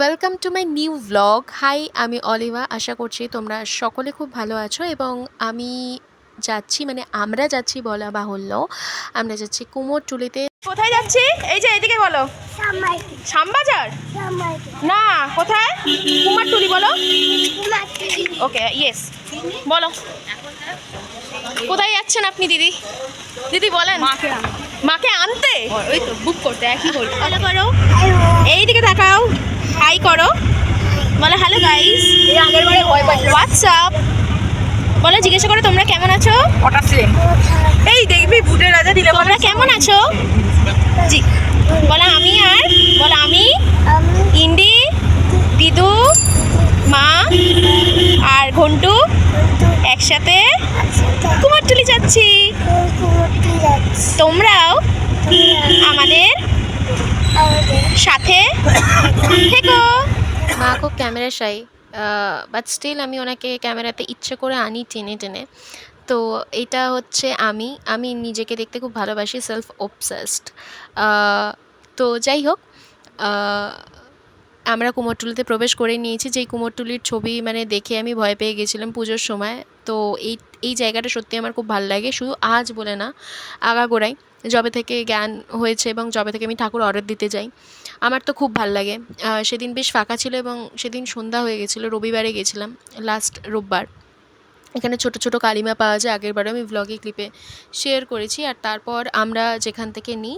Welcome to my new blog hi আমি অলিভা। আশা করছি তোমরা সকলে খুব ভালো আছো এবং আমি যাচ্ছি মানে আমরা যাচ্ছি বলা বাহুল্য। আমরা যাচ্ছি কুমোরটুলিতে কোথায় যাচ্ছি? এই যে এদিকে বলো। শ্যামবাজার না কোথায়? কুমারটুলি বলো। ওকে ইয়েস বলো। কোথায় যাচ্ছেন আপনি দিদি? দিদি বলেন। মাকে আনতে। ওই তো বুক করতে একই করো। এইদিকে তাকাও। হাই করো। বলো হ্যালো গাইস হোয়াটসঅ্যাপ বলো জিজ্ঞাসা করো তোমরা কেমন আছো? এই দেখবি বুটের রাজা দিলে তোমরা কেমন আছো? জি। বলো আমি আর? বলো আমি ইন্ডি দিদু মা আর ঘন্টু একসাথে কুমারটুলি যাচ্ছি। তোমরাও আমাদের সাথে থেকো। মা খুব ক্যামেরা শাই বাট স্টিল আমি ওনাকে ক্যামেরাতে ইচ্ছে করে আনি টেনে টেনে। তো এটা হচ্ছে আমি আমি নিজেকে দেখতে খুব ভালোবাসি সেলফ অবসেসড তো যাই হোক আমরা কুমোরটুলিতে প্রবেশ করে নিয়েছি। যেই কুমোরটুলির ছবি মানে দেখে আমি ভয় পেয়ে গেছিলাম পুজোর সময়। তো এই এই জায়গাটা সত্যি আমার খুব ভালো লাগে। শুধু আজ বলে না, আগাগোড়াই। যবে থেকে জ্ঞান হয়েছে এবং যবে থেকে আমি ঠাকুর অর্ডার দিতে যাই। আমার তো খুব ভালো লাগে। সেদিন বেশ ফাঁকা ছিল এবং সেদিন সন্ধ্যা হয়ে গেছিল, রবিবারে গেছিলাম লাস্ট রোববার। এখানে ছোট ছোট কালিমা পাওয়া যায়। আগেরবারে আমি ব্লগে ক্লিপে শেয়ার করেছি। আর তারপর আমরা যেখান থেকে নিই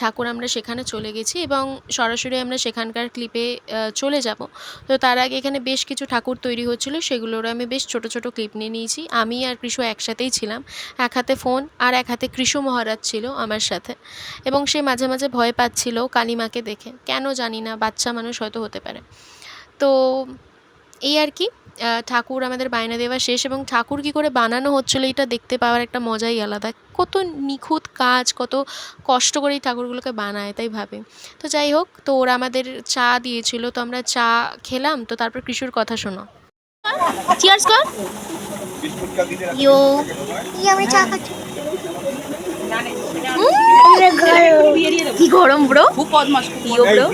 ঠাকুর আমরা সেখানে চলে গেছি এবং সরাসরি আমরা সেখানকার ক্লিপে চলে যাব। তো তার আগে এখানে বেশ কিছু ঠাকুর তৈরি হচ্ছিল, সেগুলোর আমি বেশ ছোট ছোট ক্লিপ নিয়ে নিয়েছি। আমি আর কৃষু একসাথেই ছিলাম। এক হাতে ফোন আর এক হাতে কৃষু মহারাজ ছিল আমার সাথে। এবং সে মাঝে মাঝে ভয় পাচ্ছিল কালিমাকে দেখে। কেন জানি না, বাচ্চা মানুষ হয়তো হতে পারে। তো এই আর কি। ঠাকুর আমাদের বায়না দেওয়া শেষ এবং ঠাকুর কি করে বানানো হচ্ছিল এটা দেখতে পাওয়ার একটা মজাই আলাদা। কত নিখুঁত কাজ কত কষ্ট করে এই ঠাকুরগুলোকে বানায় তাই ভাবে। তো যাই হোক তো ওরা আমাদের চা দিয়েছিল তো আমরা চা খেলাম তো তারপর কৃষুর কথা শোনো। চিয়ার্স কর ইয়ো আমি চা খাচ্ছি? কি গরম ব্রো খুব ইয়ো ব্রো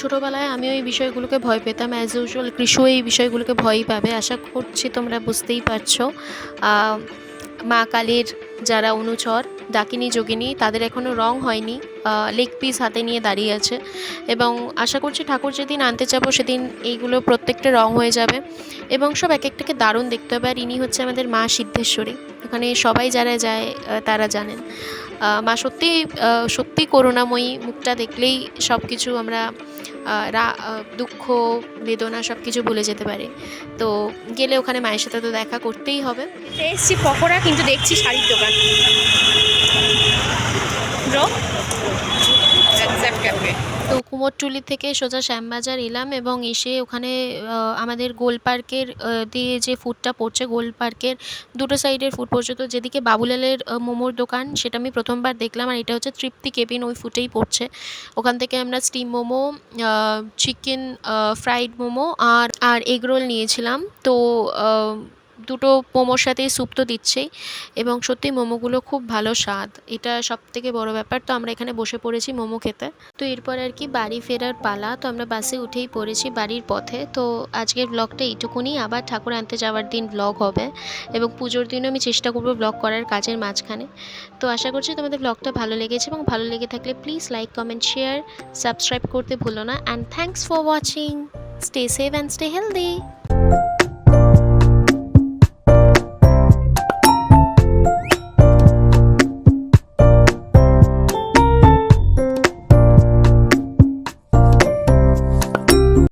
ছোটোবেলায় আমি ওই বিষয়গুলোকে ভয় পেতাম অ্যাজ ইউজুয়াল কৃষু এই বিষয়গুলোকে ভয়ই পাবে, আশা করছি তোমরা বুঝতেই পারছ। মা কালীর যারা অনুচর, ডাকিনী, যোগিনী, তাদের এখনও রং হয়নি লেগ পিস হাতে নিয়ে দাঁড়িয়ে আছে। এবং আশা করছি ঠাকুর যেদিন আনতে যাব, সেদিন এইগুলো প্রত্যেকটা রং হয়ে যাবে। এবং সব এক একটাকে দারুণ দেখতে হবে, আর ইনি হচ্ছে আমাদের মা সিদ্ধেশ্বরী। এখানে সবাই যারা যায় তারা জানেন। মা সত্যি সত্যি করুণাময়ী। মুখটা দেখলেই সব কিছু আমরা দুঃখ, বেদনা সব কিছু ভুলে যেতে পারে। তো গেলে ওখানে মায়ের সাথে তো দেখা করতেই হবে। এসছি পকোড়া, কিন্তু দেখছি শাড়ির দোকান। ক্যাফে। তো কুমোরটুলি থেকে সোজা শ্যামবাজার এলাম এবং এসে ওখানে আমাদের গোল পার্কের দিয়ে যে ফুডটা পড়ছে গোল পার্কের, দুটো সাইডের ফুড পড়ছে। তো যেদিকে বাবুলালের মোমোর দোকান, সেটা আমি প্রথমবার দেখলাম আর এটা হচ্ছে তৃপ্তি কেবিন, ওই ফুটেই পড়ছে। ওখান থেকে আমরা steam momo chicken fried momo আর আর এগরোল নিয়েছিলাম। তো দুটো মোমোর সাথে স্যুপ তো দিচ্ছেই। এবং সত্যি মোমোগুলো খুব ভালো স্বাদ। এটা সব থেকে বড় ব্যাপার। তো আমরা এখানে বসে পড়েছি মোমো খেতে। তো এরপর আর কি বাড়ি ফেরার পালা। তো আমরা বাসে উঠেই পড়েছি বাড়ির পথে। তো আজকের ব্লগটা এইটুকুনি। আবার ঠাকুর আনতে যাওয়ার দিন ব্লগ হবে। এবং পুজোর দিনও আমি চেষ্টা করব ব্লগ করার কাজের মাঝখানে। তো আশা করছি তোমাদের ব্লগটা ভালো লেগেছে এবং ভালো লেগে থাকলে please like comment share subscribe করতে ভুলো না। And thanks for watching stay safe and stay healthy